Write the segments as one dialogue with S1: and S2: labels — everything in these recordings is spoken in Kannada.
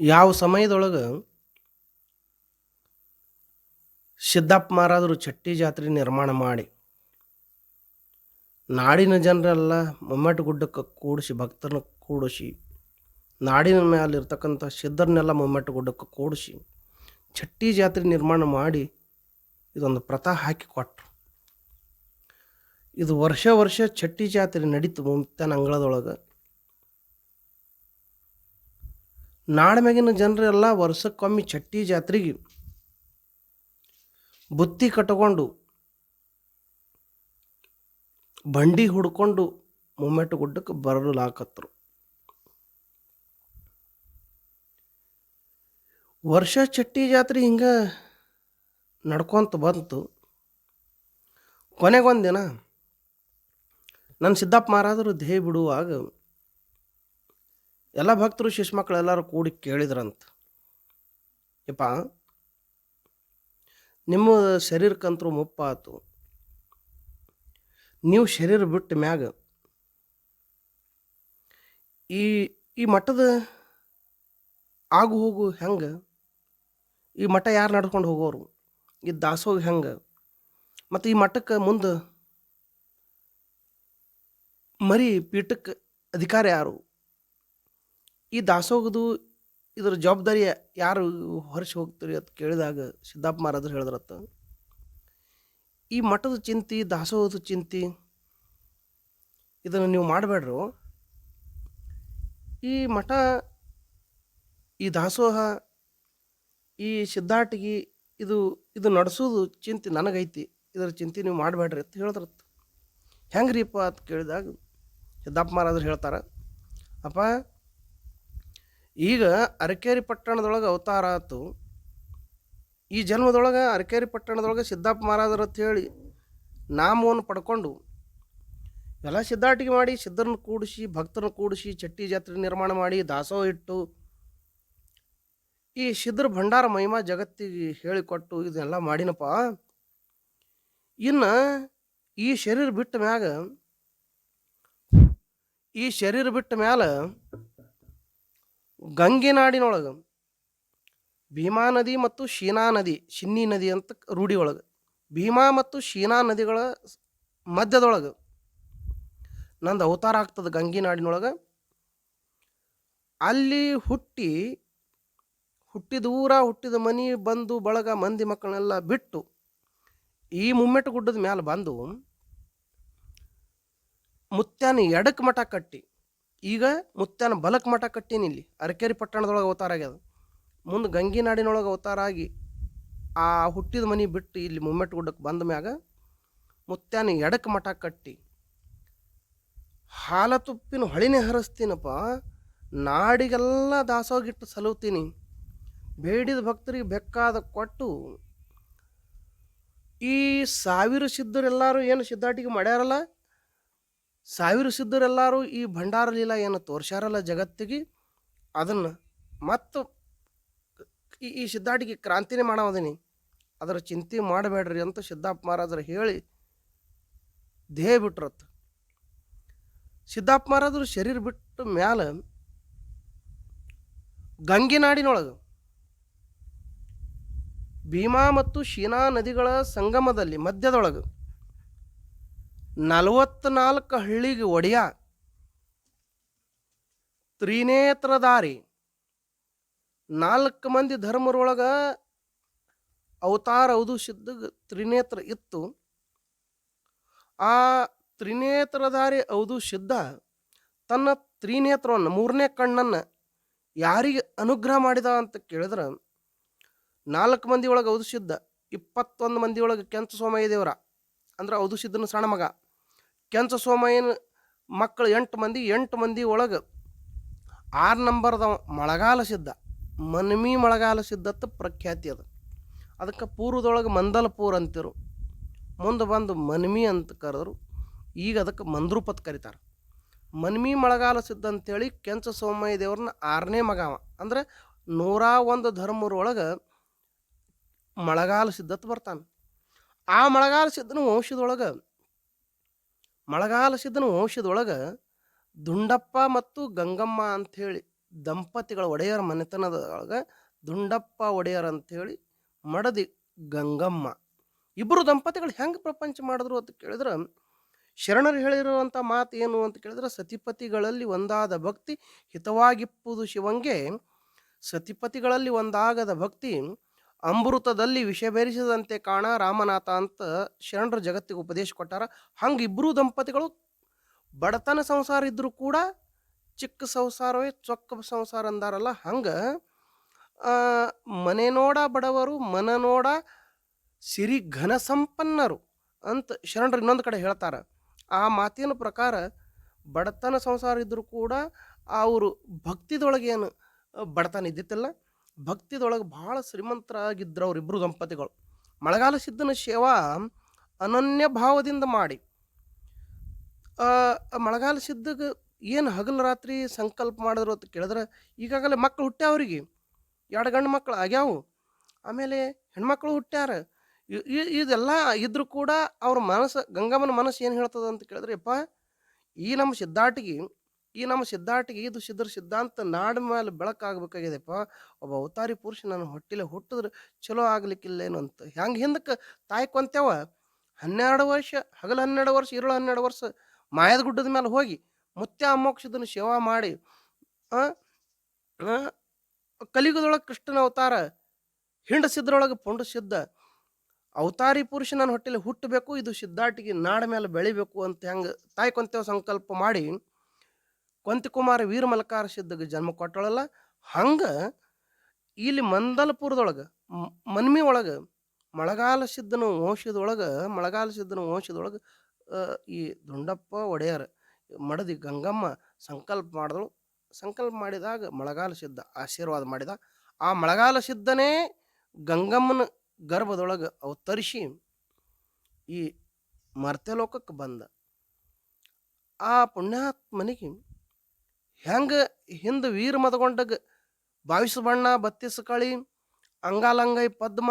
S1: ಯಾವ ಸಮಯದೊಳಗೆ ಸಿದ್ದಪ್ಪ ಮಹಾರಾಜರು ಚಟ್ಟಿ ಜಾತ್ರೆ ನಿರ್ಮಾಣ ಮಾಡಿ ನಾಡಿನ ಜನರೆಲ್ಲ ಮಮ್ಮಟ ಗುಡ್ಡಕ್ಕೆ ಕೂಡಿಸಿ, ಭಕ್ತರನ್ನ ಕೂಡಿಸಿ, ನಾಡಿನ ಮೇಲೆ ಇರ್ತಕ್ಕಂಥ ಸಿದ್ಧರನ್ನೆಲ್ಲ ಮಮ್ಮಟ ಗುಡ್ಡಕ್ಕೆ ಕೂಡಿಸಿ ಚಟ್ಟಿ ಜಾತ್ರೆ ನಿರ್ಮಾಣ ಮಾಡಿ ಇದೊಂದು ಪ್ರಥ ಹಾಕಿ ಕೊಟ್ರು. ಇದು ವರ್ಷ ವರ್ಷ ಚಟ್ಟಿ ಜಾತ್ರೆ ನಡೀತು ಮುಮ್ತನ ಅಂಗಳದೊಳಗೆ. ನಾಡ್ಮ್ಯಾಗಿನ ಜನರೆಲ್ಲ ವರ್ಷಕ್ಕೊಮ್ಮೆ ಚಟ್ಟಿ ಜಾತ್ರೆಗೆ ಬುತ್ತಿ ಕಟ್ಕೊಂಡು, ಬಂಡಿ ಹುಡ್ಕೊಂಡು ಮುಮ್ಮೆಟ್ಟು ಗುಡ್ಡಕ್ಕೆ ಬರಲಾಕತ್ರು ವರ್ಷ ಚಟ್ಟಿ ಜಾತ್ರೆ ಹಿಂಗೆ ನಡ್ಕೊಂತ ಬಂತು. ಕೊನೆಗೊಂದಿನ ನನ್ನ ಸಿದ್ದಪ್ಪ ಮಹಾರಾಜರು ದೇಹ ಬಿಡುವಾಗ ಎಲ್ಲ ಭಕ್ತರು ಶಿಶುಮಕ್ಕಳೆಲ್ಲರೂ ಕೂಡಿ ಕೇಳಿದ್ರಂತ. ಯಪ್ಪ, ನಿಮ್ಮ ಶರೀರಕ್ಕಂತರೂ ಮುಪ್ಪಾತು. ನೀವು ಶರೀರ ಬಿಟ್ಟ ಮ್ಯಾಗ ಈ ಈ ಮಠದ ಆಗು ಹೋಗು? ಹೆಂಗೆ ಈ ಮಠ ಯಾರು ನಡ್ಕೊಂಡು ಹೋಗೋರು? ಈ ದಾಸೋಗ ಹೆಂಗೆ? ಮತ್ತು ಈ ಮಠಕ್ಕೆ ಮುಂದೆ ಮರಿ ಪೀಠಕ್ಕೆ ಅಧಿಕಾರ ಯಾರು? ಈ ದಾಸೋಗದು ಇದರ ಜವಾಬ್ದಾರಿ ಯಾರು ಹೊರಸಿ ಹೋಗ್ತೀರಿ ಅಂತ ಕೇಳಿದಾಗ ಸಿದ್ದಪ್ಪ ಮಹಾರಾಜರು ಹೇಳಿದ್ರತ್ತ. ಈ ಮಠದ ಚಿಂತೆ, ದಾಸೋಹದ ಚಿಂತೆ ಇದನ್ನು ನೀವು ಮಾಡಬೇಡ್ರು. ಈ ಮಠ, ಈ ದಾಸೋಹ, ಈ ಸಿದ್ಧಾಟಿಗೆ ಇದು ಇದು ನಡೆಸೋದು ಚಿಂತೆ ನನಗೈತಿ. ಇದರ ಚಿಂತೆ ನೀವು ಮಾಡಬೇಡ್ರಿ ಅಂತ ಹೇಳಿದ್ರತ್ತ. ಹೆಂಗ್ರಿಪ್ಪ ಅಂತ ಕೇಳಿದಾಗ ಸಿದ್ದಪ್ಪ ಮಹಾರಾಜರು ಹೇಳ್ತಾರೆ, ಅಪ್ಪ ಈಗ ಅರಕೇರಿ ಪಟ್ಟಣದೊಳಗೆ ಅವತಾರ ಆತು. ಈ ಜನ್ಮದೊಳಗೆ ಅರಕೇರಿ ಪಟ್ಟಣದೊಳಗೆ ಸಿದ್ದಪ್ಪ ಮಹಾರಾಜರು ಅಂತ ಹೇಳಿ ನಾಮವನ್ನು ಪಡ್ಕೊಂಡು ಎಲ್ಲ ಸಿದ್ಧಾಟಿಗೆ ಮಾಡಿ ಸಿದ್ಧರನ್ನು ಕೂಡಿಸಿ, ಭಕ್ತರನ್ನು ಕೂಡಿಸಿ, ಚಟ್ಟಿ ಜಾತ್ರೆ ನಿರ್ಮಾಣ ಮಾಡಿ, ದಾಸೋಹ ಇಟ್ಟು ಈ ಸಿದ್ಧರ ಭಂಡಾರ ಮಹಿಮಾ ಜಗತ್ತಿಗೆ ಹೇಳಿಕೊಟ್ಟು ಇದನ್ನೆಲ್ಲ ಮಾಡಿನಪ್ಪ. ಇನ್ನು ಈ ಶರೀರ ಬಿಟ್ಟ ಮ್ಯಾಗ, ಈ ಶರೀರ ಬಿಟ್ಟ ಮ್ಯಾಲ ಗಂಗೆ ನಾಡಿನೊಳಗೆ, ಭೀಮಾ ನದಿ ಮತ್ತು ಶೀನಾ ನದಿ, ಶಿನ್ನಿ ನದಿ ಅಂತ ರೂಢಿ ಒಳಗೆ ಭೀಮಾ ಮತ್ತು ಶೀನಾ ನದಿಗಳ ಮಧ್ಯದೊಳಗೆ ನಂದು ಅವತಾರ ಆಗ್ತದೆ ಗಂಗೆ ನಾಡಿನೊಳಗೆ. ಅಲ್ಲಿ ಹುಟ್ಟಿ ಹುಟ್ಟಿದ ಊರ ಹುಟ್ಟಿದ ಮನಿ ಬಂದು ಬಳಗ ಮಂದಿ ಮಕ್ಕಳನ್ನೆಲ್ಲ ಬಿಟ್ಟು ಈ ಮುಮ್ಮೆಟ್ಟು ಗುಡ್ಡದ ಮ್ಯಾಲೆ ಬಂದು ಮುತ್ಯಾನ ಎಡಕ್ಕೆ ಮಠ ಕಟ್ಟಿ ಈಗ ಮುತ್ಯಾನ ಬಲಕ್ ಮಠ ಕಟ್ಟೀನಿ ಇಲ್ಲಿ. ಅರಕೇರಿ ಪಟ್ಟಣದೊಳಗೆ ಅವತಾರ ಆಗ್ಯದ. ಮುಂದೆ ಗಂಗಿ ನಾಡಿನೊಳಗೆ ಅವತಾರ ಆಗಿ ಆ ಹುಟ್ಟಿದ ಮನೆ ಬಿಟ್ಟು ಇಲ್ಲಿ ಮುಮ್ಮೆಟ್ ಗುಡ್ಡಕ್ಕೆ ಬಂದ ಮ್ಯಾಗ ಮುತ್ಯಾನ ಎಡಕ್ಕೆ ಮಠ ಕಟ್ಟಿ. ಹಾಲ ತುಪ್ಪಿನ ಹೊಳಿನೇ ಹರಿಸ್ತೀನಪ್ಪ. ನಾಡಿಗೆಲ್ಲ ದಾಸೋಗಿಟ್ಟು ಸಲುತ್ತೀನಿ. ಬೇಡಿದ ಭಕ್ತರಿಗೆ ಬೆಕ್ಕಾದ ಕೊಟ್ಟು ಈ ಸಾವಿರ ಸಿದ್ಧರೆಲ್ಲರೂ ಏನು ಸಿದ್ಧಾಟಿಗೆ ಮಾಡ್ಯಾರಲ್ಲ? ಸಾವಿರ ಸಿದ್ಧರೆಲ್ಲರೂ ಈ ಭಂಡಾರ ಲೀಲಾ ಏನು ತೋರ್ಸ್ಯಾರಲ್ಲ ಜಗತ್ತಿಗೆ? ಅದನ್ನು ಮತ್ತು ಈ ಈ ಸಿದ್ಧಾಟಿಗೆ ಕ್ರಾಂತಿನೇ ಮಾಡವದೀನಿ. ಅದರ ಚಿಂತೆ ಮಾಡಬೇಡ್ರಿ ಅಂತ ಸಿದ್ಧಾಪ್ ಮಹಾರಾಜರು ಹೇಳಿ ದೇಹ ಬಿಟ್ರತ್ತ. ಸಿದ್ದಪ್ಪ ಮಹಾರಾಜರು ಶರೀರ ಬಿಟ್ಟ ಮ್ಯಾಲ ಗಂಗೆ ನಾಡಿನೊಳಗೆ ಭೀಮಾ ಮತ್ತು ಶೀನಾ ನದಿಗಳ ಸಂಗಮದಲ್ಲಿ ಮಧ್ಯದೊಳಗೆ ನಲವತ್ನಾಲ್ಕು ಹಳ್ಳಿಗೆ ಒಡೆಯ ತ್ರಿನೇತ್ರಧಾರಿ ನಾಲ್ಕು ಮಂದಿ ಧರ್ಮರೊಳಗ ಅವತಾರ ಸಿದ್ಧ ತ್ರಿನೇತ್ರ ಇತ್ತು. ಆ ತ್ರಿನೇತ್ರಧಾರಿ ಅವದು ಸಿದ್ಧ ತನ್ನ ತ್ರಿನೇತ್ರವನ್ನು, ಮೂರನೇ ಕಣ್ಣನ್ನು ಯಾರಿಗೆ ಅನುಗ್ರಹ ಮಾಡಿದ ಅಂತ ಕೇಳಿದ್ರೆ, ನಾಲ್ಕು ಮಂದಿ ಒಳಗೆ ಸಿದ್ಧ ಇಪ್ಪತ್ತೊಂದು ಮಂದಿ ಒಳಗೆ ಕೆಂಚ ಸೋಮಯ್ಯ ದೇವರ, ಅಂದ್ರೆ ಅವದು ಸಿದ್ಧನ ಸಣ್ಣ ಮಗ. ಕೆಂಚ ಸೋಮಯ್ಯನ ಮಕ್ಕಳು ಎಂಟು ಮಂದಿ ಎಂಟು ಮಂದಿ ಒಳಗೆ ಆರು ನಂಬರ್ದವ ಮಳೆಗಾಲ ಸಿದ್ಧ. ಮನ್ಮಿ ಮಳಗಾಲ ಸಿದ್ಧತ್ತ ಪ್ರಖ್ಯಾತಿ ಅದು. ಅದಕ್ಕೆ ಪೂರ್ವದೊಳಗೆ ಮಂದಲಪೂರ್ ಅಂತಿರು. ಮುಂದೆ ಬಂದು ಮನ್ಮಿ ಅಂತ ಕರೆದ್ರು. ಈಗ ಅದಕ್ಕೆ ಮಂದ್ರೂಪತ್ ಕರೀತಾರೆ. ಮನ್ಮಿ ಮಳಗಾಲ ಸಿದ್ಧ ಅಂತೇಳಿ ಕೆಂಚ ಸೋಮಯ್ಯ ದೇವ್ರನ್ನ ಆರನೇ ಮಗಾವ ಅಂದರೆ ಅಂದ್ರೆ ನೂರ ಒಂದು ಧರ್ಮರೊಳಗೆ ಮಳೆಗಾಲ ಸಿದ್ಧತ್ ಬರ್ತಾನೆ. ಆ ಮಳಗಾಲ ಸಿದ್ಧನ ವಂಶದೊಳಗೆ ಮಳೆಗಾಲ ಸಿದ್ಧನ ವಂಶದೊಳಗೆ ದುಂಡಪ್ಪ ಮತ್ತು ಗಂಗಮ್ಮ ಅಂಥೇಳಿ ದಂಪತಿಗಳ ಒಡೆಯರ ಮನೆತನದೊಳಗೆ ದುಂಡಪ್ಪ ಒಡೆಯರ್ ಅಂಥೇಳಿ ಮಡದಿ ಗಂಗಮ್ಮ. ಇಬ್ಬರು ದಂಪತಿಗಳು ಹೆಂಗೆ ಪ್ರಪಂಚ ಮಾಡಿದ್ರು ಅಂತ ಕೇಳಿದ್ರೆ ಶರಣರು ಹೇಳಿರುವಂಥ ಮಾತು ಏನು ಅಂತ ಕೇಳಿದ್ರೆ ಸತಿಪತಿಗಳಲ್ಲಿ ಒಂದಾದ ಭಕ್ತಿ ಹಿತವಾಗಿಪ್ಪುದು ಶಿವಂಗೆ ಸತಿಪತಿಗಳಲ್ಲಿ ಒಂದಾಗದ ಭಕ್ತಿ ಅಮೃತದಲ್ಲಿ ವಿಷ ಬೆರೆಸಿದಂತೆ ಕಾಣ ರಾಮನಾಥ ಅಂತ ಶರಣರು ಜಗತ್ತಿಗೆ ಉಪದೇಶ ಕೊಟ್ಟಾರ. ಹಂಗೆ ಇಬ್ಬರೂ ದಂಪತಿಗಳು ಬಡತನ ಸಂಸಾರ ಇದ್ದರೂ ಕೂಡ ಚಿಕ್ಕ ಸಂಸಾರವೇ ಚೊಕ್ಕ ಸಂಸಾರ ಅಂದಾರಲ್ಲ. ಹಂಗೆ ಮನೆ ನೋಡ ಬಡವರು, ಮನ ನೋಡ ಸಿರಿ ಘನ ಸಂಪನ್ನರು ಅಂತ ಶರಣರು ಇನ್ನೊಂದು ಕಡೆ ಹೇಳ್ತಾರೆ. ಆ ಮಾತಿನ ಪ್ರಕಾರ ಬಡತನ ಸಂಸಾರ ಇದ್ದರೂ ಕೂಡ ಅವರು ಭಕ್ತಿದೊಳಗೇನು ಬಡತನ ಇದ್ದಿತ್ತಿಲ್ಲ. ಭಕ್ತಿದೊಳಗೆ ಭಾಳ ಶ್ರೀಮಂತರಾಗಿದ್ದರು ಅವರಿಬ್ಬರು ದಂಪತಿಗಳು. ಮಳೆಗಾಲ ಸಿದ್ಧನ ಸೇವಾ ಅನನ್ಯ ಭಾವದಿಂದ ಮಾಡಿ. ಮಳೆಗಾಲ ಸಿದ್ಧಗೆ ಏನು ಹಗಲು ರಾತ್ರಿ ಸಂಕಲ್ಪ ಮಾಡಿದ್ರು ಅಂತ ಕೇಳಿದ್ರೆ, ಈಗಾಗಲೇ ಮಕ್ಕಳು ಹುಟ್ಟ್ಯಾವ್ರಿಗೆ ಎರಡು ಗಂಡು ಮಕ್ಕಳು ಆಗ್ಯಾವು. ಆಮೇಲೆ ಹೆಣ್ಮಕ್ಳು ಹುಟ್ಟ್ಯಾರ. ಇದೆಲ್ಲ ಇದ್ರೂ ಕೂಡ ಅವ್ರ ಮನಸ್ಸು ಗಂಗಮ್ಮನ ಮನಸ್ಸು ಏನು ಹೇಳ್ತದೆ ಅಂತ ಕೇಳಿದ್ರೆ, ಯಪ್ಪ, ಈ ನಮ್ಮ ಸಿದ್ಧಾಟಿಗೆ ಈ ನಮ್ಮ ಸಿದ್ಧಾಟಿಗೆ ಇದು ಸಿದ್ಧರ ಸಿದ್ಧಾಂತ ನಾಡ ಮೇಲೆ ಬೆಳಕಾಗಬೇಕಾಗಿದೆಪ್ಪ. ಒಬ್ಬ ಅವತಾರಿ ಪುರುಷ ನನ್ನ ಹೊಟ್ಟಿಲೆ ಹುಟ್ಟಿದ್ರೆ ಚಲೋ ಆಗ್ಲಿಕ್ಕಿಲ್ಲೇನು ಅಂತ. ಹೆಂಗೆ ಹಿಂದಕ್ಕೆ ತಾಯಿ ಕೊಂತೇವ ಹನ್ನೆರಡು ವರ್ಷ, ಹಗಲು ಹನ್ನೆರಡು ವರ್ಷ ಇರುಳು ಹನ್ನೆರಡು ವರ್ಷ ಮಾಯದ ಗುಡ್ಡದ ಮೇಲೆ ಹೋಗಿ ಮುತ್ಯ ಅಮೋಕ್ಷದನ್ನು ಸೇವಾ ಮಾಡಿ ಕಲಿಗದೊಳಗೆ ಕೃಷ್ಣನ ಅವತಾರ ಹಿಂಡ ಸಿದ್ಧರೊಳಗೆ ಪುಂಡ ಸಿದ್ಧ ಅವತಾರಿ ಪುರುಷ ನನ್ನ ಹೊಟ್ಟೆಲಿ ಹುಟ್ಟಬೇಕು, ಇದು ಸಿದ್ಧಾಟಿಗೆ ನಾಡ ಮೇಲೆ ಬೆಳಿಬೇಕು ಅಂತ ಹೆಂಗೆ ತಾಯಿ ಕೊಂತೇವ ಸಂಕಲ್ಪ ಮಾಡಿ ಕೊಂತಿಕುಮಾರ ವೀರ ಮಲಕಾರ ಸಿದ್ಧಗೆ ಜನ್ಮ ಕೊಟ್ಟಳಲ್ಲ, ಹಂಗೆ ಇಲ್ಲಿ ಮಂದಲಪುರದೊಳಗೆ ಮನ್ಮಿ ಒಳಗೆ, ಮಳೆಗಾಲ ಸಿದ್ಧನ ವಂಶದೊಳಗೆ, ಮಳಗಾಲ ಸಿದ್ಧನ ವಂಶದೊಳಗೆ ಈ ದುಂಡಪ್ಪ ಒಡೆಯರ್, ಮಡದಿ ಗಂಗಮ್ಮ ಸಂಕಲ್ಪ ಮಾಡಿದಳು. ಸಂಕಲ್ಪ ಮಾಡಿದಾಗ ಮಳಗಾಲ ಸಿದ್ಧ ಆಶೀರ್ವಾದ ಮಾಡಿದ. ಆ ಮಳಗಾಲ ಸಿದ್ಧನೇ ಗಂಗಮ್ಮನ ಗರ್ಭದೊಳಗೆ ಅವತರಿಸಿ ಈ ಮರ್ತ್ಯಲೋಕಕ್ಕೆ ಬಂದ. ಆ ಪುಣ್ಯಾತ್ಮನಿಗೆ ಹೆಂಗೆ ಹಿಂದೆ ವೀರ ಮದಗೊಂಡಗ ಬಾವಿಸ ಬಣ್ಣ ಬತ್ತಿಸ ಕಳಿ ಅಂಗಾಲಂಗೈ, ಪದ್ಮ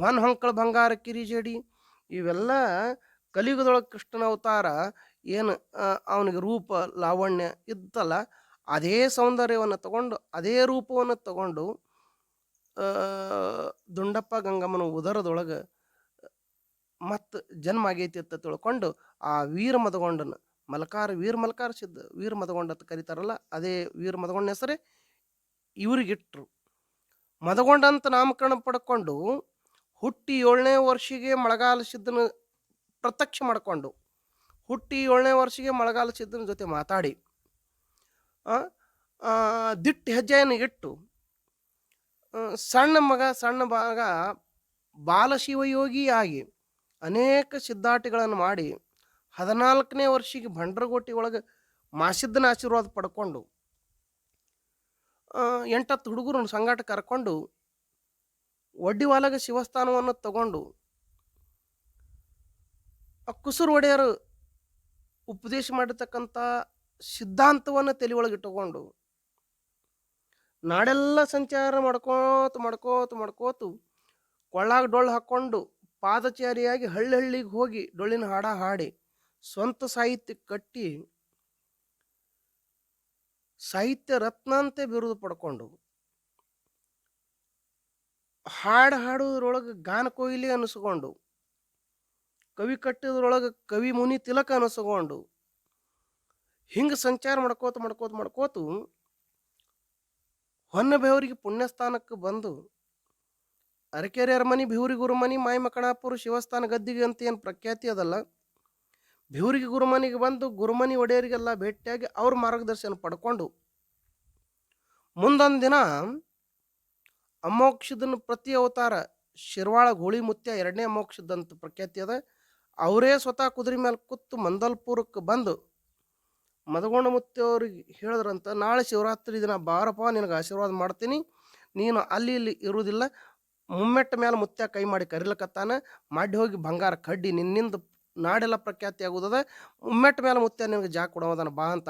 S1: ಹೊನ್ ಹೊಂಕಳ ಬಂಗಾರ, ಕಿರಿಜಡಿ ಇವೆಲ್ಲ ಕಲಿಯುಗದೊಳಗೆ ಕೃಷ್ಣನ ಅವತಾರ. ಏನು ಅವನಿಗೆ ರೂಪ, ಲಾವಣ್ಯ ಇದ್ದಲ್ಲ, ಅದೇ ಸೌಂದರ್ಯವನ್ನು ತಗೊಂಡು, ಅದೇ ರೂಪವನ್ನು ತಗೊಂಡು ದುಂಡಪ್ಪ ಗಂಗಮ್ಮನ ಉದರದೊಳಗೆ ಮತ್ತು ಜನ್ಮ ಆಗೈತಿ ಅಂತ ತಿಳ್ಕೊಂಡು ಆ ವೀರ ಮದಗೊಂಡನ ಮಲಕಾರ ವೀರ ಮಲಕಾರ ಸಿದ್ಧ, ವೀರ ಮದಗೊಂಡ ಅಂತ ಕರೀತಾರಲ್ಲ, ಅದೇ ವೀರ ಮದಗೊಂಡ ಹೆಸರೇ ಇವ್ರಿಗಿಟ್ರು. ಮದಗೊಂಡ ಅಂತ ನಾಮಕರಣ ಪಡ್ಕೊಂಡು ಹುಟ್ಟಿ ಏಳನೇ ವರ್ಷಿಗೆ ಮಳೆಗಾಲ ಸಿದ್ಧನ ಪ್ರತ್ಯಕ್ಷ ಮಾಡಿಕೊಂಡು ಹುಟ್ಟಿ ಏಳನೇ ವರ್ಷಿಗೆ ಮಳೆಗಾಲ ಸಿದ್ಧನ ಜೊತೆ ಮಾತಾಡಿ ದಿಟ್ಟು ಹೆಜ್ಜೆಯನ್ನು ಇಟ್ಟು ಸಣ್ಣ ಮಗ ಸಣ್ಣ ಮಗ ಬಾಲಶಿವಯೋಗಿಯಾಗಿ ಅನೇಕ ಸಿದ್ಧಾಟಿಗಳನ್ನು ಮಾಡಿ ಹದಿನಾಲ್ಕನೇ ವರ್ಷಿಗೆ ಭಂಡ್ರಗೋಟಿ ಒಳಗೆ ಮಾಸಿದ್ದನ ಆಶೀರ್ವಾದ ಪಡ್ಕೊಂಡು ಎಂಟತ್ತು ಹುಡುಗರು ಸಂಗಾಟ ಕರ್ಕೊಂಡು ಒಡ್ಡಿವಾಲಗ ಶಿವಸ್ಥಾನವನ್ನು ತಗೊಂಡು ಕುಸುರು ಒಡೆಯರು ಉಪದೇಶ ಮಾಡಿರ್ತಕ್ಕಂಥ ಸಿದ್ಧಾಂತವನ್ನು ತಲೆ ಇಟ್ಟುಕೊಂಡು ನಾಡೆಲ್ಲ ಸಂಚಾರ ಮಾಡ್ಕೋತ ಮಾಡ್ಕೋತ ಮಾಡ್ಕೋತು ಕೊಳ್ಳಾಗ ಡೊಳ್ಳು ಹಾಕ್ಕೊಂಡು ಪಾದಚಾರಿಯಾಗಿ ಹಳ್ಳಿ ಹಳ್ಳಿಗೆ ಹೋಗಿ ಡೊಳ್ಳಿನ ಹಾಡ ಹಾಡಿ ಸ್ವಂತ ಸಾಹಿತ್ಯ ಕಟ್ಟಿ ಸಾಹಿತ್ಯ ರತ್ನ ಅಂತೆ ಬಿರುದು ಪಡ್ಕೊಂಡು ಹಾಡು ಹಾಡೋದ್ರೊಳಗೆ ಗಾನ ಕೊಯ್ಲಿ ಅನಿಸ್ಕೊಂಡು ಕವಿ ಕಟ್ಟಿದ್ರೊಳಗೆ ಕವಿ ಮುನಿ ತಿಲಕ ಅನಿಸ್ಕೊಂಡು ಹಿಂಗೆ ಸಂಚಾರ ಮಾಡ್ಕೋತ ಮಾಡ್ಕೋತ ಮಾಡ್ಕೋತು ಹೊನ್ನಬೇವರಿಗೆ ಪುಣ್ಯಸ್ಥಾನಕ್ಕೆ ಬಂದು ಅರಕೆರೆ ಅರಮನಿ ಬಿಹುರಿ ಗುರುಮನಿ ಮಾಯಿ ಮಕಣಾಪುರ ಶಿವಸ್ಥಾನ ಗದ್ದಿಗೆ ಅಂತ ಏನು ಪ್ರಖ್ಯಾತಿ ಅದಲ್ಲ. ಬಿಹುರಿಗೆ ಗುರುಮನಿಗೆ ಬಂದು ಗುರುಮನಿ ಒಡೆಯರಿಗೆಲ್ಲ ಭೇಟಿಯಾಗಿ ಅವ್ರ ಮಾರ್ಗದರ್ಶನ ಪಡ್ಕೊಂಡು ಮುಂದೊಂದು ದಿನ ಅಮೋಕ್ಷದನ ಪ್ರತಿ ಅವತಾರ ಶಿರ್ವಾಳ ಗೋಳಿ ಮುತ್ಯ ಎರಡನೇ ಅಮೋಕ್ಷದಂತ ಪ್ರಖ್ಯಾತಿ ಅದ. ಅವರೇ ಸ್ವತಃ ಕುದುರೆ ಮೇಲೆ ಕೂತು ಮಂದಲ್ಪುರಕ್ಕೆ ಬಂದು ಮದಗೊಂಡ ಮುತ್ತೆಯವ್ರಿಗೆ ಹೇಳಿದ್ರಂತ, ನಾಳೆ ಶಿವರಾತ್ರಿ ದಿನ ಬಾರಪ್ಪ, ನಿನಗೆ ಆಶೀರ್ವಾದ ಮಾಡ್ತೀನಿ. ನೀನು ಅಲ್ಲಿ ಇಲ್ಲಿ ಇರುವುದಿಲ್ಲ. ಮುಮ್ಮೆಟ್ಟ ಮೇಲೆ ಮುತ್ಯ ಕೈ ಮಾಡಿ ಕರಿಲಕತ್ತಾನ. ಮಾಡಿ ಹೋಗಿ ಬಂಗಾರ ಕಡ್ಡಿ ನಿನ್ನಿಂದ ನಾಡೆಲ್ಲ ಪ್ರಖ್ಯಾತಿ ಆಗುದದ ಮುಮ್ಮೆಟ್ಟ ಮೇಲೆ ಮುತ್ತೆ ನಿಮಗೆ ಜಾ ಕೊಡೋದನ ಬಾ ಅಂತ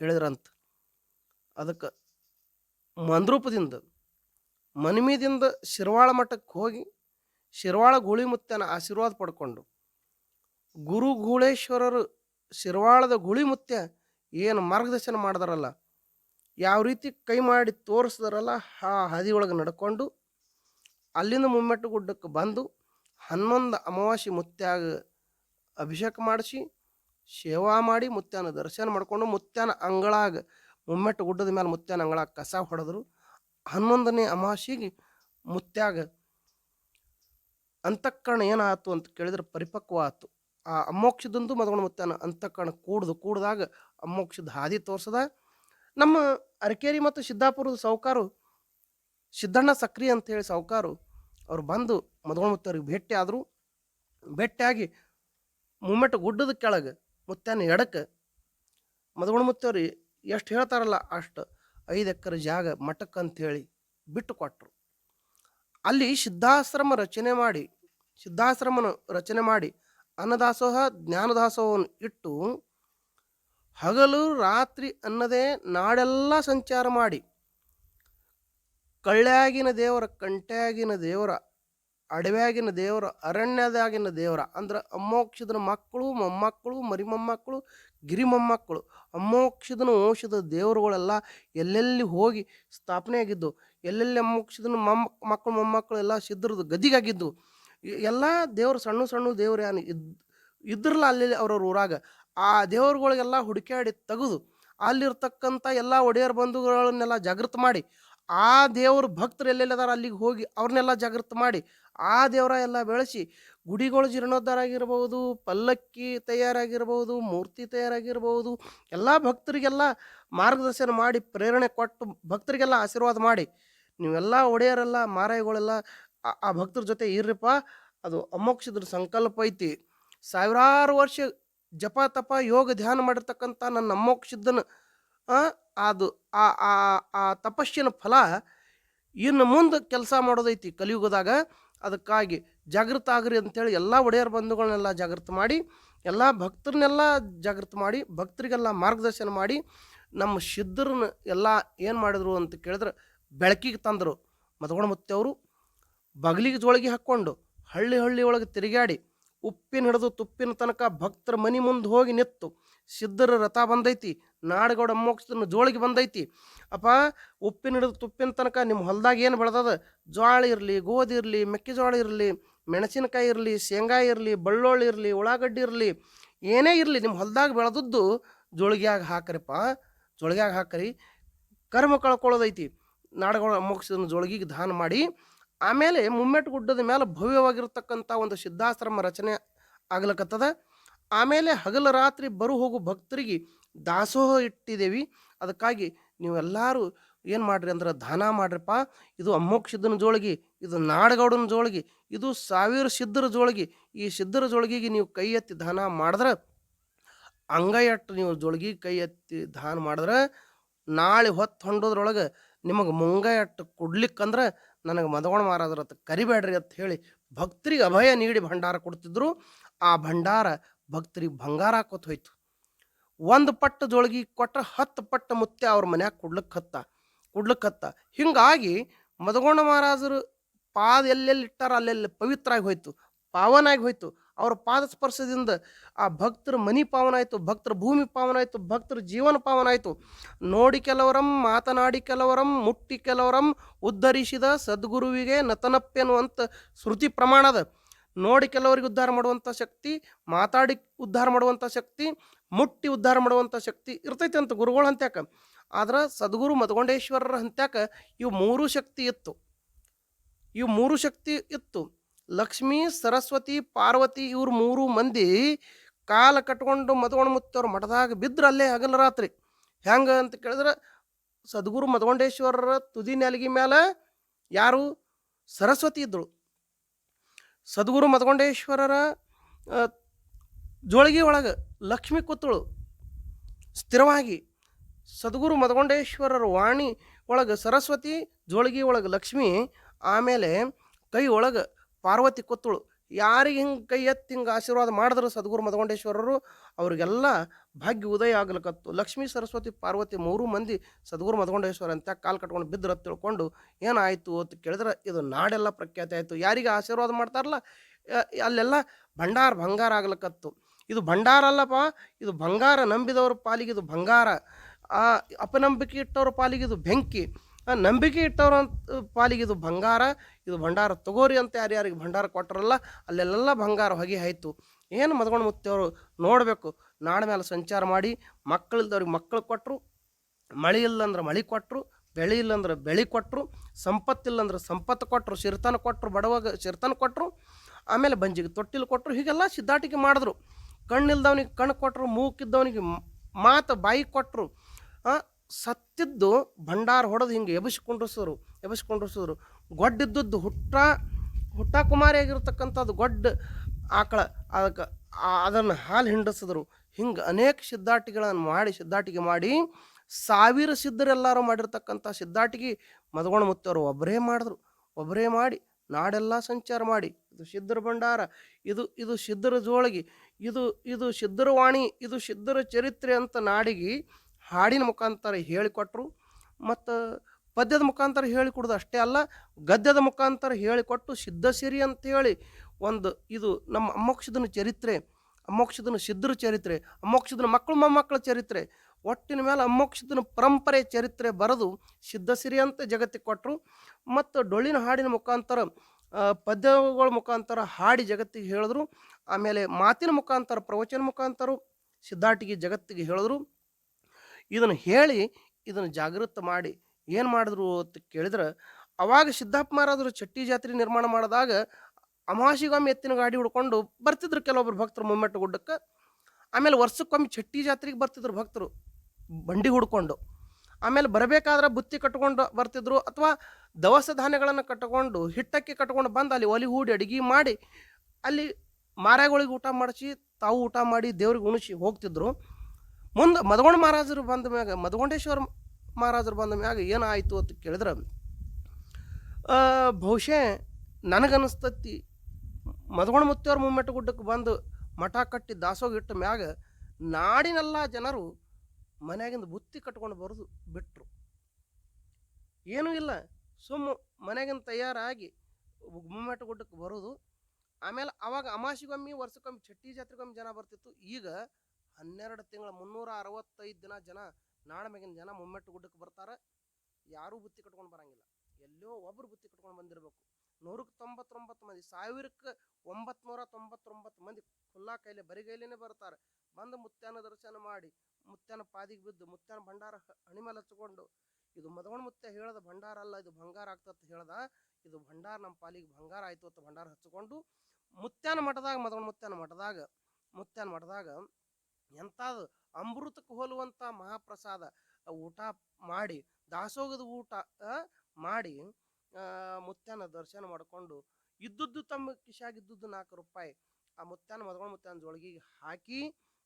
S1: ಹೇಳಿದ್ರಂತ. ಅದಕ್ಕೆ ಮಂದ್ರೂಪದಿಂದ, ಮನಿಮಿದಿಂದ ಶಿರ್ವಾಳ ಮಠಕ್ಕೆ ಹೋಗಿ, ಶಿರ್ವಾಳ ಗೂಳಿ ಮುತ್ತೆನ ಆಶೀರ್ವಾದ ಪಡ್ಕೊಂಡು, ಗುರು ಗೂಳೇಶ್ವರರು ಶಿರ್ವಾಳದ ಗುಳಿ ಮುತ್ತೆ ಏನು ಮಾರ್ಗದರ್ಶನ ಮಾಡಿದಾರಲ್ಲ, ಯಾವ ರೀತಿ ಕೈ ಮಾಡಿ ತೋರಿಸಿದಾರಲ್ಲ ಆ ಹಾದಿ ಒಳಗೆ ನಡ್ಕೊಂಡು, ಅಲ್ಲಿಂದ ಮುಮ್ಮೆಟ್ಟು ಗುಡ್ಡಕ್ಕೆ ಬಂದು ಹನ್ನೊಂದು ಅಮಾವಾಸ್ಯೆ ಮುತ್ಯಾಗ ಅಭಿಷೇಕ ಮಾಡಿಸಿ, ಸೇವಾ ಮಾಡಿ, ಮುತ್ಯಾನ ದರ್ಶನ ಮಾಡ್ಕೊಂಡು, ಮುತ್ಯಾನ ಅಂಗಳಾಗ ಮುಮ್ಮೆಟ್ಟು ಗುಡ್ಡದ ಮೇಲೆ ಮುತ್ಯಾನ ಅಂಗಳಾಗ ಕಸ ಹೊಡೆದ್ರು. ಹನ್ನೊಂದನೇ ಅಮಾಸಿಗೆ ಮುತ್ಯಾಗ ಅಂತಃಕರಣ ಏನಾಯ್ತು ಅಂತ ಕೇಳಿದ್ರೆ ಪರಿಪಕ್ವ ಆಯ್ತು ಆ ಅಮೋಕ್ಷದಂದು ಮದಗೊಂಡು ಮುತ್ಯಾನ ಅಂತಃಕರಣ ಕೂಡ್ದು, ಕೂಡ್ದಾಗ ಅಮೋಕ್ಷದ ಹಾದಿ ತೋರಿಸದ. ನಮ್ಮ ಅರಕೇರಿ ಮತ್ತು ಸಿದ್ದಾಪುರದ ಸಾವುಕಾರು ಸಿದ್ದಣ್ಣ ಸಕ್ರಿ ಅಂತ ಹೇಳಿ ಸಾವುಕಾರು ಅವ್ರು ಬಂದು ಮದಗೊಂಡು ಮುತ್ತವ್ರಿಗೆ ಭೇಟಿ ಆದರು ಭೇಟಿಯಾಗಿ ಮುಮ್ಮೆಟ್ಟು ಗುಡ್ಡದ ಕೆಳಗೆ ಮುತ್ಯಾನ ಎಡಕ್ಕೆ ಮದಗುಣ ಮುತ್ತವ್ರಿ ಎಷ್ಟು ಹೇಳ್ತಾರಲ್ಲ ಅಷ್ಟು ಐದು ಎಕರೆ ಜಾಗ ಮಠಕ್ಕೆ ಅಂಥೇಳಿ ಬಿಟ್ಟು ಕೊಟ್ಟರು ಅಲ್ಲಿ ಸಿದ್ಧಾಶ್ರಮ ರಚನೆ ಮಾಡಿ, ಸಿದ್ಧಾಶ್ರಮನ ರಚನೆ ಮಾಡಿ ಅನ್ನದಾಸೋಹ, ಜ್ಞಾನದಾಸೋಹವನ್ನು ಇಟ್ಟು ಹಗಲು ರಾತ್ರಿ ಅನ್ನದೇ ನಾಡೆಲ್ಲ ಸಂಚಾರ ಮಾಡಿ. ಕಳ್ಳ್ಯಾಗಿನ ದೇವರ, ಕಂಟ್ಯಾಗಿನ ದೇವರ ಅಡವ್ಯಾಗಿನ ದೇವರ, ಅರಣ್ಯದಾಗಿನ ದೇವರ, ಅಂದ್ರೆ ಅಮ್ಮೋಕ್ಷದನ ಮಕ್ಕಳು, ಮೊಮ್ಮಕ್ಕಳು ಮರಿ ಮೊಮ್ಮಕ್ಕಳು ಗಿರಿ ಮೊಮ್ಮಕ್ಕಳು ಅಮೋಕ್ಷದನ ವಂಶದ ದೇವರುಗಳೆಲ್ಲ ಎಲ್ಲೆಲ್ಲಿ ಹೋಗಿ ಸ್ಥಾಪನೆ ಆಗಿದ್ದು ಎಲ್ಲೆಲ್ಲಿ ಅಮ್ಮೋಕ್ಷದನ ಮೊಮ್ಮ ಮಕ್ಕಳು, ಮೊಮ್ಮಕ್ಕಳು ಎಲ್ಲ ಸಿದ್ಧರದು ಗದಿಗಾಗಿದ್ದು ಎಲ್ಲ ದೇವರು ಸಣ್ಣ ಸಣ್ಣ ದೇವ್ರು ಏನು ಇದ್, ಇದ್ರಲ್ಲ ಅಲ್ಲಿ ಅವ್ರವ್ರ ಊರಾಗ, ಆ ದೇವರುಗಳಿಗೆಲ್ಲ ಹುಡುಕಾಡಿ ತೆಗೆದು, ಅಲ್ಲಿರ್ತಕ್ಕಂಥ ಎಲ್ಲ ಒಡೆಯರ ಬಂಧುಗಳನ್ನೆಲ್ಲ ಜಾಗೃತ ಮಾಡಿ, ಆ ದೇವ್ರ ಭಕ್ತರು ಎಲ್ಲೆಲ್ಲದಾರ ಅಲ್ಲಿಗೆ ಹೋಗಿ ಅವ್ರನ್ನೆಲ್ಲ ಜಾಗೃತ ಮಾಡಿ ಆ ದೇವರ ಎಲ್ಲ ಬೆಳೆಸಿ ಗುಡಿಗಳು ಜೀರ್ಣೋದ್ಧಾರ ಆಗಿರ್ಬೋದು ಪಲ್ಲಕ್ಕಿ ತಯಾರಾಗಿರ್ಬೋದು, ಮೂರ್ತಿ ತಯಾರಾಗಿರ್ಬೋದು, ಎಲ್ಲ ಭಕ್ತರಿಗೆಲ್ಲ ಮಾರ್ಗದರ್ಶನ ಮಾಡಿ ಪ್ರೇರಣೆ ಕೊಟ್ಟು ಭಕ್ತರಿಗೆಲ್ಲ ಆಶೀರ್ವಾದ ಮಾಡಿ ನೀವೆಲ್ಲ ಒಡೆಯರೆಲ್ಲ, ಮಾರಾಯಿಗಳೆಲ್ಲ, ಆ- ಭಕ್ತರ ಜೊತೆ ಇರ್ರಿಪ್ಪ. ಅದು ಅಮೋಕ್ಷದ್ರ ಸಂಕಲ್ಪ ಐತಿ. ಸಾವಿರಾರು ವರ್ಷ ಜಪ, ತಪ, ಯೋಗ, ಧ್ಯಾನ ಮಾಡಿರ್ತಕ್ಕಂಥ ನನ್ನ ಅಮೋಕ್ಷದ್ದನ್ನು ಅದು ಆ ಆ ತಪಸ್ಸಿನ ಫಲ ಇನ್ನು ಮುಂದೆ ಕೆಲಸ ಮಾಡೋದೈತಿ ಕಲಿಯುಗದಾಗ. ಅದಕ್ಕಾಗಿ ಜಾಗೃತ ಆಗ್ರಿ ಅಂತೇಳಿ ಎಲ್ಲ ಒಡೆಯರ್ ಬಂಧುಗಳನ್ನೆಲ್ಲ ಜಾಗೃತ ಮಾಡಿ, ಎಲ್ಲ ಭಕ್ತರನ್ನೆಲ್ಲ ಜಾಗೃತ ಮಾಡಿ, ಭಕ್ತರಿಗೆಲ್ಲ ಮಾರ್ಗದರ್ಶನ ಮಾಡಿ, ನಮ್ಮ ಸಿದ್ಧರನ್ನ ಎಲ್ಲ ಏನು ಮಾಡಿದ್ರು ಅಂತ ಕೇಳಿದ್ರೆ ಬೆಳಕಿಗೆ ತಂದರು ಮುತ್ತೆಯವರು ಬಗಲಿಗೆ ಜೋಳಿಗೆ ಹಾಕ್ಕೊಂಡು ಹಳ್ಳಿ ಹಳ್ಳಿ ಒಳಗೆ ತಿರುಗಾಡಿ ಉಪ್ಪಿನ ಹಿಡಿದು ತುಪ್ಪಿನ ತನಕ ಭಕ್ತರ ಮನೆ ಮುಂದೆ ಹೋಗಿ ನಿತ್ತು. ಸಿದ್ಧರ ರಥ ಬಂದೈತಿ, ನಾಡಗೌಡ ಮೋಕ್ಷನ ಜೋಳಿಗೆ ಬಂದೈತಿ. ಅಪ್ಪ, ಉಪ್ಪಿನ ಹಿಡಿದು ತುಪ್ಪಿನ ತನಕ ನಿಮ್ಮ ಹೊಲ್ದಾಗ ಏನು ಬೆಳೆದದ? ಜೋಳ ಇರಲಿ, ಗೋಧಿ ಇರಲಿ, ಮೆಕ್ಕೆಜೋಳ ಇರಲಿ, ಮೆಣಸಿನಕಾಯಿ ಇರಲಿ, ಶೇಂಗಾ ಇರಲಿ, ಬಳ್ಳುಳ್ಳಿ ಇರಲಿ, ಉಳ್ಳಾಗಡ್ಡಿ ಇರಲಿ, ಏನೇ ಇರಲಿ ನಿಮ್ಮ ಹೊಲ್ದಾಗ ಬೆಳೆದದ್ದು ಜೋಳಿಗ್ಯಾಗ ಹಾಕ್ರಿಪ್ಪ. ಜೋಳಿಗ್ಯಾಗ ಹಾಕ್ರಿ, ಕರ್ಮ ಕಳ್ಕೊಳ್ಳೋದೈತಿ. ನಾಡಗೌಡ ಮೋಕ್ಷದ ಜೋಳಿಗೆಗೆ ದಾನ ಮಾಡಿ, ಆಮೇಲೆ ಮುಮ್ಮೆಟ್ಟು ಗುಡ್ಡದ ಮೇಲೆ ಭವ್ಯವಾಗಿರ್ತಕ್ಕಂಥ ಒಂದು ಸಿದ್ಧಾಶ್ರಮ ರಚನೆ ಆಗ್ಲಕತ್ತದ. ಆಮೇಲೆ ಹಗಲು ರಾತ್ರಿ ಬರು ಹೋಗು ಭಕ್ತರಿಗೆ ದಾಸೋಹ ಇಟ್ಟಿದ್ದೇವೆ ಅದಕ್ಕಾಗಿ ನೀವೆಲ್ಲರೂ ಏನು ಮಾಡ್ರಿ ಅಂದ್ರೆ ದಾನ ಮಾಡ್ರಪ್ಪ. ಇದು ಅಮ್ಮೋಕ್ಷಿದ್ದನ ಜೋಳಿಗೆ, ಇದು ನಾಡಗೌಡನ ಜೋಳಿಗೆ, ಇದು ಸಾವಿರ ಸಿದ್ಧರ ಜೋಳಿಗೆ. ಈ ಸಿದ್ಧರ ಜೋಳಿಗೆಗೆ ನೀವು ಕೈ ಎತ್ತಿ ದಾನ ಮಾಡಿದ್ರೆ ಅಂಗೈಯಟ್ಟು ನೀವು ಜೋಳಿಗೆ ಕೈ ಎತ್ತಿ ದಾನ ಮಾಡಿದ್ರೆ, ನಾಳೆ ಹೊತ್ತು ಹೊಂಡೋದ್ರೊಳಗೆ ನಿಮಗೆ ಮುಂಗೈಯಟ್ಟು ಕೊಡ್ಲಿಕ್ಕಂದ್ರೆ ನನಗೆ ಮದಗೋಣ ಅಂತ ಕರಿಬೇಡ್ರಿ ಅಂತ ಹೇಳಿ ಭಕ್ತರಿಗೆ ಅಭಯ ನೀಡಿ ಭಂಡಾರ ಕೊಡ್ತಿದ್ರು. ಆ ಭಂಡಾರ ಭಕ್ತರಿಗೆ ಬಂಗಾರ ಹಾಕೋತ ಹೋಯ್ತು. ಒಂದು ಪಟ್ಟ ಜೋಳಗಿ ಕೊಟ್ರೆ ಹತ್ತು ಪಟ್ಟು ಮುತ್ತೆ ಅವ್ರ ಮನ್ಯಾಗ ಕೊಡ್ಲಕ್ಕೆ ಹತ್ತ ಕೊಡ್ಲಕ್ಕೆ ಹತ್ತ. ಹಿಂಗಾಗಿ ಮದಗೋಣ ಮಹಾರಾಜರು ಪಾದ ಎಲ್ಲೆಲ್ಲಿ ಇಟ್ಟಾರ ಅಲ್ಲೆಲ್ಲಿ ಪವಿತ್ರ ಆಗಿ ಹೋಯ್ತು ಪಾವನ ಆಗಿ ಹೋಯ್ತು. ಅವ್ರ ಪಾದ ಸ್ಪರ್ಶದಿಂದ ಆ ಭಕ್ತರ ಮನಿ ಪಾವನ ಆಯಿತು, ಭಕ್ತರ ಭೂಮಿ ಪಾವನ ಆಯಿತು, ಭಕ್ತರ ಜೀವನ ಪಾವನ ಆಯಿತು. ನೋಡಿ ಕೆಲವರಂ, ಮಾತನಾಡಿ ಕೆಲವರಂ, ಮುಟ್ಟಿ ಕೆಲವರಂ, ಉದ್ಧರಿಸಿದ ಸದ್ಗುರುವಿಗೆ ನತನಪ್ಪೆನ್ನುವಂಥ ಶ್ರುತಿ ಪ್ರಮಾಣದ ನೋಡಿ ಕೆಲವರಿಗೆ ಉದ್ಧಾರ ಮಾಡುವಂಥ ಶಕ್ತಿ, ಮಾತಾಡಿ ಉದ್ಧಾರ ಮಾಡುವಂಥ ಶಕ್ತಿ, ಮುಟ್ಟಿ ಉದ್ಧಾರ ಮಾಡುವಂಥ ಶಕ್ತಿ ಇರ್ತೈತೆ ಅಂತ ಗುರುಗಳು ಹಂತ್ಯಾಕ ಆದ್ರೆ ಸದ್ಗುರು ಮದಗೊಂಡೇಶ್ವರರ ಹಂತ್ಯಾಕ ಇವು ಮೂರು ಶಕ್ತಿ ಇತ್ತು. ಇವು ಮೂರು ಶಕ್ತಿ ಇತ್ತು. ಲಕ್ಷ್ಮೀ, ಸರಸ್ವತಿ, ಪಾರ್ವತಿ ಇವ್ರ ಮೂರು ಮಂದಿ ಕಾಲ ಕಟ್ಕೊಂಡು ಮದಗೊಂಡು ಮುತ್ತವ್ರ ಮಠದಾಗ ಬಿದ್ದರು ಅಲ್ಲೇ ಹಗಲ ರಾತ್ರಿ. ಹೆಂಗೆ ಅಂತ ಕೇಳಿದ್ರೆ ಸದ್ಗುರು ಮದಗೊಂಡೇಶ್ವರರ ತುದಿ ನೆಲಗಿ ಮೇಲೆ ಯಾರು? ಸರಸ್ವತಿ ಇದ್ದಳು ಸದ್ಗುರು ಮದಗೊಂಡೇಶ್ವರರ ಜೋಳಿಗೆ ಒಳಗೆ ಲಕ್ಷ್ಮಿ ಕೂತಳು. ಸ್ಥಿರವಾಗಿ ಸದ್ಗುರು ಮದಗೊಂಡೇಶ್ವರರ ವಾಣಿ ಒಳಗೆ ಸರಸ್ವತಿ, ಜೋಳಿಗೆ ಒಳಗೆ ಲಕ್ಷ್ಮಿ, ಆಮೇಲೆ ಕೈ ಒಳಗೆ ಪಾರ್ವತಿ ಕೂತಳು. ಯಾರಿಗೆ ಹಿಂಗೆ ಕೈ ಎತ್ತಿ ಹಿಂಗೆ ಆಶೀರ್ವಾದ ಮಾಡಿದ್ರು ಸದ್ಗುರು ಮದಗೊಂಡೇಶ್ವರರು, ಅವರಿಗೆಲ್ಲ ಭಾಗ್ಯ ಉದಯ ಆಗ್ಲಿಕ್ಕತ್ತು ಲಕ್ಷ್ಮೀ ಸರಸ್ವತಿ ಪಾರ್ವತಿ ಮೂರು ಮಂದಿ ಸದ್ಗುರು ಮಧುಗೊಂಡೇಶ್ವರ ಅಂತ ಕಾಲು ಕಟ್ಕೊಂಡು ಬಿದ್ದರು ತಿಳ್ಕೊಂಡು ಏನಾಯಿತು ಅಂತ ಕೇಳಿದ್ರೆ ಇದು ನಾಡೆಲ್ಲ ಪ್ರಖ್ಯಾತಿ ಆಯಿತು. ಯಾರಿಗೆ ಆಶೀರ್ವಾದ ಮಾಡ್ತಾರಲ್ಲ ಅಲ್ಲೆಲ್ಲ ಭಂಡಾರ ಬಂಗಾರ ಆಗ್ಲಿಕ್ಕತ್ತು ಇದು ಭಂಡಾರ ಅಲ್ಲಪ್ಪ, ಇದು ಬಂಗಾರ ನಂಬಿದವ್ರ ಪಾಲಿಗೆ ಇದು ಬಂಗಾರ. ಆ, ಅಪನಂಬಿಕೆ ಇಟ್ಟವ್ರ ಪಾಲಿಗೆ ಇದು ಬೆಂಕಿ. ಆ ನಂಬಿಕೆ ಇಟ್ಟವ್ರ ಪಾಲಿಗೆ ಇದು ಬಂಗಾರ, ಇದು ಭಂಡಾರ ತಗೋರಿ ಅಂತ ಯಾರ್ಯಾರಿಗೆ ಭಂಡಾರ ಕೊಟ್ಟರಲ್ಲ ಅಲ್ಲೆಲ್ಲ ಬಂಗಾರ ಹೊಗೆ ಆಯಿತು. ಏನು ಮದಗೊಂಡು ಮುತ್ತೆಯವರು ನೋಡಬೇಕು, ನಾಡ ಮೇಲೆ ಸಂಚಾರ ಮಾಡಿ ಮಕ್ಕಳಿಲ್ದವ್ರಿಗೆ ಮಕ್ಕಳು ಕೊಟ್ಟರು ಮಳೆ ಇಲ್ಲಂದ್ರೆ ಮಳೆ ಕೊಟ್ಟರು ಬೆಳೆ ಇಲ್ಲಂದ್ರೆ ಬೆಳೆ ಕೊಟ್ಟರು ಸಂಪತ್ತಿಲ್ಲಂದ್ರೆ ಸಂಪತ್ತು ಕೊಟ್ಟರು ಸಿರ್ತನ ಕೊಟ್ಟರು ಬಡವಾಗ ಸಿರ್ತನ ಕೊಟ್ಟರು ಆಮೇಲೆ ಬಂಜಿಗೆ ತೊಟ್ಟಿಲು ಕೊಟ್ಟರು ಹೀಗೆಲ್ಲ ಸಿದ್ಧಾಟಿಕೆ ಮಾಡಿದ್ರು. ಕಣ್ಣಿಲ್ದವನಿಗೆ ಕಣ್ಣು ಕೊಟ್ಟರು ಮೂಕಿದ್ದವನಿಗೆ ಮಾತು ಬಾಯಿ ಕೊಟ್ಟರು ಸತ್ತಿದ್ದು ಭಂಡಾರ ಹೊಡೆದು ಹಿಂಗೆ ಎಬಸ್ಕೊಂಡಿಸಿದ್ರು ಎಬಸ್ಕೊಂಡಿಸಿದ್ರು ಗೊಡ್ಡಿದ್ದದ್ದು ಹುಟ್ಟ ಹುಟ್ಟ ಕುಮಾರಿಯಾಗಿರ್ತಕ್ಕಂಥದ್ದು ಗೊಡ್ಡ ಆಕಳ. ಅದಕ್ಕೆ ಅದನ್ನು ಹಾಲು ಹಿಂಡಿಸಿದ್ರು. ಹಿಂಗೆ ಅನೇಕ ಸಿದ್ಧಾಟಿಗಳನ್ನು ಮಾಡಿ, ಸಿದ್ಧಾಟಿಗೆ ಮಾಡಿ ಸಾವಿರ ಸಿದ್ಧರೆಲ್ಲರೂ ಮಾಡಿರ್ತಕ್ಕಂಥ ಸಿದ್ಧಾಟಿಗೆ ಮದಗೊಂಡ ಮುತ್ತವರು ಒಬ್ಬರೇ ಮಾಡಿದ್ರು. ಒಬ್ಬರೇ ಮಾಡಿ, ನಾಡೆಲ್ಲ ಸಂಚಾರ ಮಾಡಿ. ಇದು ಸಿದ್ಧರ ಭಂಡಾರ, ಇದು ಇದು ಸಿದ್ಧರ ಜೋಳಗಿ, ಇದು ಇದು ಸಿದ್ಧರ ವಾಣಿ, ಇದು ಸಿದ್ಧರ ಚರಿತ್ರೆ ಅಂತ ನಾಡಿಗೆ ಹಾಡಿನ ಮುಖಾಂತರ ಹೇಳಿಕೊಟ್ರು, ಮತ್ತು ಪದ್ಯದ ಮುಖಾಂತರ ಹೇಳಿಕೊಡೋದು ಅಷ್ಟೇ ಅಲ್ಲ, ಗದ್ಯದ ಮುಖಾಂತರ ಹೇಳಿಕೊಟ್ಟು ಸಿದ್ಧಸಿರಿ ಅಂತೇಳಿ ಒಂದು ಇದು ನಮ್ಮ ಅಮೋಕ್ಷದನ ಚರಿತ್ರೆ ಅಮೋಕ್ಷದನ ಸಿದ್ಧರ ಚರಿತ್ರೆ ಅಮೋಕ್ಷದನ ಮಕ್ಕಳು ಮೊಮ್ಮಕ್ಕಳ ಚರಿತ್ರೆ, ಒಟ್ಟಿನ ಮೇಲೆ ಅಮೋಕ್ಷದನ ಪರಂಪರೆ ಚರಿತ್ರೆ ಬರೆದು ಸಿದ್ಧಸಿರಿ ಅಂತ ಜಗತ್ತಿಗೆ ಕೊಟ್ಟರು ಮತ್ತು ಡೊಳ್ಳಿನ ಹಾಡಿನ ಮುಖಾಂತರ ಪದ್ಯಗಳ ಮುಖಾಂತರ ಹಾಡಿ ಜಗತ್ತಿಗೆ ಹೇಳಿದ್ರು, ಆಮೇಲೆ ಮಾತಿನ ಮುಖಾಂತರ, ಪ್ರವಚನ ಮುಖಾಂತರ ಸಿದ್ಧಾಟಿಗೆ ಜಗತ್ತಿಗೆ ಹೇಳಿದ್ರು. ಇದನ್ನು ಹೇಳಿ, ಇದನ್ನು ಜಾಗೃತ ಮಾಡಿ ಏನು ಮಾಡಿದ್ರು ಅಂತ ಕೇಳಿದ್ರೆ, ಅವಾಗ ಸಿದ್ದಪ್ಪ ಮಹಾರಾಜರು ಚಟ್ಟಿ ಜಾತ್ರೆ ನಿರ್ಮಾಣ ಮಾಡಿದಾಗ ಅಮಾವಾಸಿಗೊಮ್ಮೆ ಎತ್ತಿನ ಗಾಡಿ ಹುಡ್ಕೊಂಡು ಬರ್ತಿದ್ರು ಕೆಲವೊಬ್ರು ಭಕ್ತರು ಮುಮ್ಮೆಟ್ಟು ಗುಡ್ಡಕ್ಕೆ. ಆಮೇಲೆ ವರ್ಷಕ್ಕೊಮ್ಮೆ ಚಟ್ಟಿ ಜಾತ್ರೆಗೆ ಬರ್ತಿದ್ರು ಭಕ್ತರು ಬಂಡಿ ಹುಡ್ಕೊಂಡು. ಆಮೇಲೆ ಬರಬೇಕಾದ್ರೆ ಬುತ್ತಿ ಕಟ್ಕೊಂಡು ಬರ್ತಿದ್ರು ಅಥವಾ ದವಸ ಧಾನ್ಯಗಳನ್ನು ಕಟ್ಕೊಂಡು, ಹಿಟ್ಟಕ್ಕೆ ಕಟ್ಕೊಂಡು ಬಂದು ಅಲ್ಲಿ ಒಲಿ ಹೂಡಿ ಅಡುಗೆ ಮಾಡಿ, ಅಲ್ಲಿ ಮಾರಾಗಳಿಗೆ ಊಟ ಮಾಡಿಸಿ ತಾವು ಊಟ ಮಾಡಿ ದೇವ್ರಿಗೆ ಉಣಿಸಿ ಹೋಗ್ತಿದ್ರು. ಮುಂದೆ ಮದಗೊಂಡ ಮಹಾರಾಜರು ಬಂದ ಮ್ಯಾಗ, ಮದಗೊಂಡೇಶ್ವರ ಮಹಾರಾಜರು ಬಂದ ಮ್ಯಾಗ ಏನಾಯಿತು ಅಂತ ಕೇಳಿದ್ರೆ ಬಹುಶಃ ನನಗನ್ನಿಸ್ತತಿ ಮದಗೊಂಡ ಮುತ್ತಿಯವ್ರ ಮುಮ್ಮೆಟ್ಟು ಗುಡ್ಡಕ್ಕೆ ಬಂದು ಮಠ ಕಟ್ಟಿ ದಾಸೋಗಿಟ್ಟ ಮ್ಯಾಗ ನಾಡಿನೆಲ್ಲ ಜನರು ಮನ್ಯಾಗಿಂದ ಬುತ್ತಿ ಕಟ್ಕೊಂಡು ಬರೋದು ಬಿಟ್ಟರು ಏನೂ ಇಲ್ಲ, ಸುಮ್ಮ ಮನೆಗಿಂದ ತಯಾರಾಗಿ ಮುಮ್ಮೆಟ್ಟು ಗುಡ್ಡಕ್ಕೆ ಬರೋದು. ಆಮೇಲೆ ಅವಾಗ ಅಮಾಸಿಗೊಮ್ಮೆ, ವರ್ಷಕ್ಕೊಮ್ಮೆ ಚಟ್ಟಿ ಜಾತ್ರೆಗೊಮ್ಮೆ ಜನ ಬರ್ತಿತ್ತು. ಈಗ ಹನ್ನೆರಡು ತಿಂಗಳ ಮುನ್ನೂರ ಅರವತ್ತೈದು ದಿನ ಜನ ನಾಡ ಮ್ಯಾಗಿನ ಜನ ಮುಮ್ಮೆಟ್ಟು ಗುಡ್ಡಕ್ಕೆ ಬರ್ತಾರೆ. ಯಾರೂ ಬುತ್ತಿ ಕಟ್ಕೊಂಡು ಬರಂಗಿಲ್ಲ. ಎಲ್ಲೋ ಒಬ್ರು ಬುತ್ತಿ ಕಟ್ಕೊಂಡು ಬಂದಿರಬೇಕು. ನೂರಕ್ಕೆ ತೊಂಬತ್ತೊಂಬತ್ತು ಮಂದಿ, ಸಾವಿರಕ್ಕೆ ಒಂಬತ್ನೂರ ತೊಂಬತ್ತೊಂಬತ್ತು ಮಂದಿ ಖುಲ್ಲಾ ಕೈಲೆ ಬರಿಗೈಲೇನೆ ಬರ್ತಾರೆ. ಬಂದು ಮುತ್ಯಾನ ದರ್ಶನ ಮಾಡಿ, ಮುತ್ಯಾನ ಪಾದಿಗೆ ಬಿದ್ದು, ಮುತ್ಯಾನ ಭಂಡಾರ ಹಣಿಮೇಲೆ ಹಣಿ ಮೇಲೆ ಹಚ್ಕೊಂಡು, ಇದು ಮದವಣ ಮುತ್ಯ ಹೇಳದ ಭಂಡಾರ ಅಲ್ಲ, ಇದು ಬಂಗಾರ ಆಗ್ತತ್ ಹೇಳ್ದ, ಇದು ಭಂಡಾರ ನಮ್ಮ ಪಾಲಿಗೆ ಬಂಗಾರ ಆಯ್ತು ಅಂತ ಭಂಡಾರ ಹಚ್ಕೊಂಡು, ಮುತ್ಯಾನ ಮಠದಾಗ, ಮದವಣ ಮುತ್ಯಾನ ಮಠದಾಗ ಮುತ್ಯಾನ ಮಠದಾಗ ಎಂಥದ್ದು ಅಮೃತಕ್ಕೆ ಹೋಲುವಂಥ ಮಹಾಪ್ರಸಾದ ಊಟ ಮಾಡಿ ದಾಸೋಗದ ಊಟ ಮಾಡಿ ಮುತ್ಯಾನ ದರ್ಶನ ಮಾಡಿಕೊಂಡು, ಇದ್ದದ್ದು ತಮ್ಮ ಕಿಶಾಗಿದ್ದದ್ದು ನಾಲ್ಕು ರೂಪಾಯಿ, ಆ ಮುತ್ಯಾನ ಮದಗೊಂಡು ಮುತ್ಯಾನ ಜೋಳಿಗೆ ಹಾಕಿ,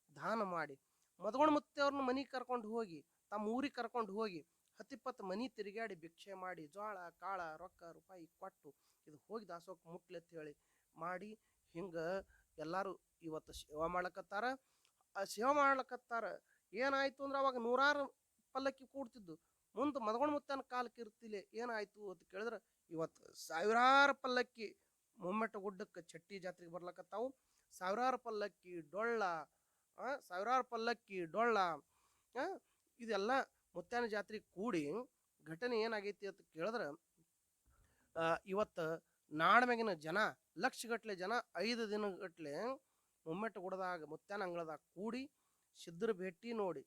S1: ದಾನ ಮಾಡಿ. ಮದಗೊಂಡು ಮುತ್ತೆಯವ್ರನ್ನ ಮನೆಗೆ ಕರ್ಕೊಂಡು ಹೋಗಿ, ತಮ್ಮ ಊರಿಗೆ ಕರ್ಕೊಂಡು ಹೋಗಿ, ಹತ್ತಿಪ್ಪತ್ತು ಮನಿ ತಿರುಗಾಡಿ ಭಿಕ್ಷೆ ಮಾಡಿ ಜೋಳ ಕಾಳ, ರೊಕ್ಕ, ರೂಪಾಯಿ ಕೊಟ್ಟು, ಇದು ಹೋಗಿ ದಾಸೋಕ್ ಮುಟ್ಲಿ ಅಂತ ಹೇಳಿ, ಮಾಡಿ, ಹಿಂಗೆ ಎಲ್ಲರೂ ಇವತ್ತು ಸೇವಾ ಮಾಡ್ಲಕತ್ತಾರ. ಆ ಸೇವೆ ಮಾಡ್ಲಕತ್ತಾರ. ಏನಾಯ್ತು ಅಂದ್ರೆ ಅವಾಗ ನೂರಾರು ಪಲ್ಲಕ್ಕಿ ಕೂಡ್ತಿದ್ದು ಮುಂದೆ ಮದಗೊಂಡು ಮುತ್ತನ ಕಾಲಕ್ಕೆ ಇರ್ತಿಲ್ಲ ಏನಾಯ್ತು ಅಂತ ಕೇಳಿದ್ರೆ ಇವತ್ತು ಸಾವಿರಾರು ಪಲ್ಲಕ್ಕಿ ಗುಡ್ಡಕ್ಕೆ ಚಟ್ಟಿ ಜಾತ್ರೆಗೆ ಬರ್ಲಕತ್ತಾವು. ಸಾವಿರಾರು ಪಲ್ಲಕ್ಕಿ ಡೊಳ್ಳ ಸಾವಿರಾರು ಪಲ್ಲಕ್ಕಿ ಡೊಳ್ಳ ಇದೆಲ್ಲ ಮುತ್ತಾನ ಜಾತ್ರೆ ಕೂಡಿ ಘಟನೆ ಏನಾಗೈತಿ ಅಂತ ಕೇಳಿದ್ರೆ ಇವತ್ತು ನಾಡ್ಮ್ಯಾಗಿನ ಜನ, ಲಕ್ಷಗಟ್ಲೆ ಜನ, ಐದು ದಿನಗಟ್ಲೆ ಮುಮ್ಮೆಟ್ಟ ಗುಡದಾಗ ಮುತ್ಯಾನ ಅಂಗಳದಾಗ ಕೂಡಿ ಸಿದ್ಧರ ಭೇಟಿ ನೋಡಿ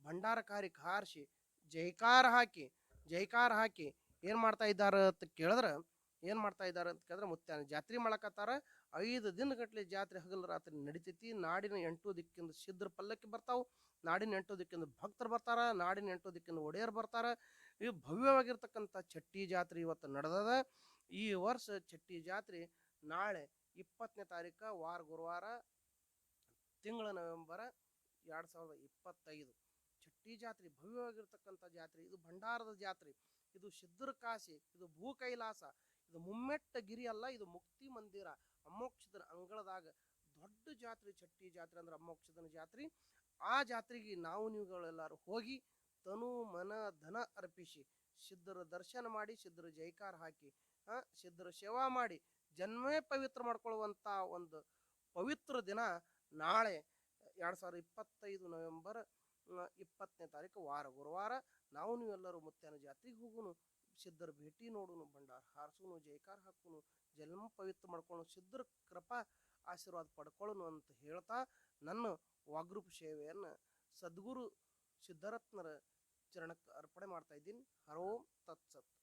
S1: ಭಂಡಾರಕಾರಿ ಹಾರಿಸಿ ಜೈಕಾರ ಹಾಕಿ ಜೈಕಾರ ಹಾಕಿ ಏನು ಮಾಡ್ತಾ ಇದ್ದಾರೆ ಅಂತ ಕೇಳಿದ್ರೆ, ಏನು ಮಾಡ್ತಾ ಇದ್ದಾರೆ ಅಂತ ಕೇಳಿದ್ರೆ ಮುತ್ಯಾನ ಜಾತ್ರೆ ಮಾಡಕತ್ತಾರ. ಐದು ದಿನಗಟ್ಲೆ ಜಾತ್ರೆ ಹಗಲು ರಾತ್ರಿ ನಡಿತೈತಿ. ನಾಡಿನ ಎಂಟು ದಿಕ್ಕಿಂದ ಸಿದ್ಧರ ಪಲ್ಲಕ್ಕಿ ಬರ್ತಾವು. ನಾಡಿನ ಎಂಟು ದಿಕ್ಕಿಂದ ಭಕ್ತರು ಬರ್ತಾರ. ನಾಡಿನ ಎಂಟು ದಿಕ್ಕಿಂದ ಒಡೆಯರು ಬರ್ತಾರ. ಈ ಭವ್ಯವಾಗಿರ್ತಕ್ಕಂಥ ಚಟ್ಟಿ ಜಾತ್ರೆ ಇವತ್ತು ನಡೆದದ. ಈ ವರ್ಷ ಚಟ್ಟಿ ಜಾತ್ರೆ ನಾಳೆ ಇಪ್ಪತ್ತನೇ ತಾರೀಕ ವಾರ ಗುರುವಾರ ತಿಂಗಳ ನವೆಂಬರ್ ಎರಡು ಸಾವಿರದ ಇಪ್ಪತ್ತೈದು. ಚಟ್ಟಿ ಜಾತ್ರೆ ಭವ್ಯವಾಗಿರ್ತಕ್ಕಂಥ ಜಾತ್ರೆ. ಇದು ಭಂಡಾರದ ಜಾತ್ರೆ. ಇದು ಸಿದ್ಧರ ಕಾಶಿ, ಇದು ಭೂ ಕೈಲಾಸ ಇದು ಮುಮ್ಮೆಟ್ಟ ಗಿರಿ ಅಲ್ಲ, ಇದು ಮುಕ್ತಿ ಮಂದಿರ ಅಮೋಕ್ಷದ ಅಂಗಳದಾಗ. ದೊಡ್ಡ ಜಾತ್ರೆ ಚಟ್ಟಿ ಜಾತ್ರೆ ಅಂದ್ರೆ ಅಮೋಕ್ಷದನ ಜಾತ್ರೆ. ಆ ಜಾತ್ರೆಗೆ ನಾವು ನೀವುಗಳೆಲ್ಲರೂ ಹೋಗಿ ತನು ಮನ ಧನ ಅರ್ಪಿಸಿ, ಸಿದ್ಧರ ದರ್ಶನ ಮಾಡಿ, ಸಿದ್ಧರ ಜೈಕಾರ ಹಾಕಿ ಸಿದ್ಧರ ಸೇವಾ ಮಾಡಿ, ಜನ್ಮೇ ಪವಿತ್ರ ಮಾಡ್ಕೊಳ್ಳುವಂಥ ಒಂದು ಪವಿತ್ರ ದಿನ ನಾಳೆ ಎರಡು ಸಾವಿರದ ಇಪ್ಪತ್ತೈದು ನವೆಂಬರ್ ಇಪ್ಪತ್ತನೇ ತಾರೀಕು ವಾರ. ಗುರುವಾರ ನಾವು ನೀವೆಲ್ಲರೂ ಮುತ್ಯಾನ ಜಾತ್ರೆಗೆ ಹೋಗುನು, ಸಿದ್ಧರ ಭೇಟಿ ನೋಡುನು, ಭಂಡಾರ ಹಾರಿಸುನು ಜೈಕಾರ ಹಾಕುನು, ಜನ್ಮ ಪವಿತ್ರ ಮಾಡ್ಕೊಂಡು ಸಿದ್ಧರ ಕೃಪಾ ಆಶೀರ್ವಾದ ಪಡ್ಕೊಳ್ಳೋನು ಅಂತ ಹೇಳ್ತಾ ನನ್ನ ವಾಗ್ರೂಪ ಸೇವೆಯನ್ನು ಸದ್ಗುರು ಸಿದ್ಧರತ್ನರ ಚರಣಕ್ಕೆ ಅರ್ಪಣೆ ಮಾಡ್ತಾ ಇದ್ದೀನಿ. ಹರೋಂ ತತ್ಸತ್.